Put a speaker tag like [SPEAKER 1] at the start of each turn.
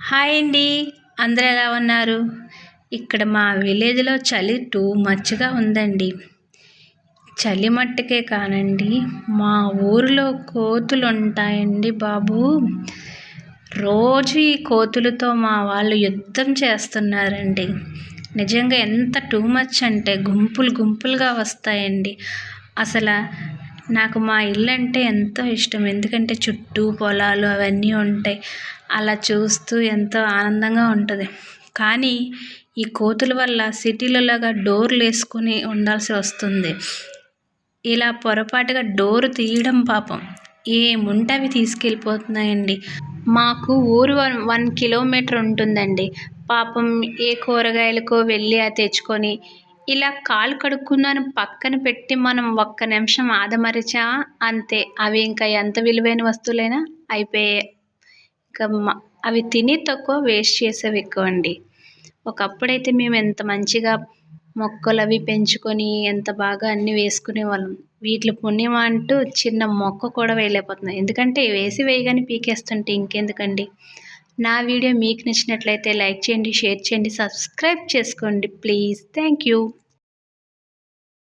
[SPEAKER 1] Hi అండి. అందరూ ఎలా ఉన్నారు? ఇక్కడ మా విలేజ్లో చలి టూ మచ్గా ఉందండి. చలి మట్టుకే కానండి. మా ఊరిలో కోతులు ఉంటాయండి బాబు. రోజు ఈ కోతులతో మా వాళ్ళు యుద్ధం చేస్తున్నారండి. నిజంగా ఎంత టూ మచ్ అంటే గుంపులు గుంపులుగా వస్తాయండి. అసలు నాకు మా ఇల్లు అంటే ఎంతో ఇష్టం. ఎందుకంటే చుట్టూ పొలాలు అవన్నీ ఉంటాయి. అలా చూస్తూ ఎంతో ఆనందంగా ఉంటుంది. కానీ ఈ కోతుల వల్ల సిటీలలాగా డోర్లు వేసుకొని ఉండాల్సి వస్తుంది. ఇలా పొరపాటుగా డోర్ తీయడం పాపం. ఏముంటే అవి తీసుకెళ్ళిపోతున్నాయండి? మాకు ఊరు వన్ వన్ కిలోమీటర్ ఉంటుందండి. పాపం ఏ కూరగాయలకో వెళ్ళి అది తెచ్చుకొని ఇలా కాలు కడుక్కున్నాను పక్కన పెట్టి మనం ఒక్క నిమిషం ఆదమరిచా? అంతే. అవి ఇంకా ఎంత విలువైన వస్తువులైనా అయిపోయాయి ఇంకా అవి తిని తక్కువ వేస్ట్ చేసేవి ఎక్కువ అండి. ఒకప్పుడైతే మేము ఎంత మంచిగా మొక్కలు అవి పెంచుకొని ఎంత బాగా అన్నీ వేసుకునే వాళ్ళం. వీటి పుణ్యం అంటూ చిన్న మొక్క కూడా వేయలేకపోతున్నాం. ఎందుకంటే వేసి వేయగానే పీకేస్తుంటే ఇంకెందుకండి? నా వీడియో మీకు నచ్చినట్లయితే లైక్ చేయండి షేర్ చేయండి సబ్స్క్రైబ్ చేసుకోండి. ప్లీజ్. Thank you.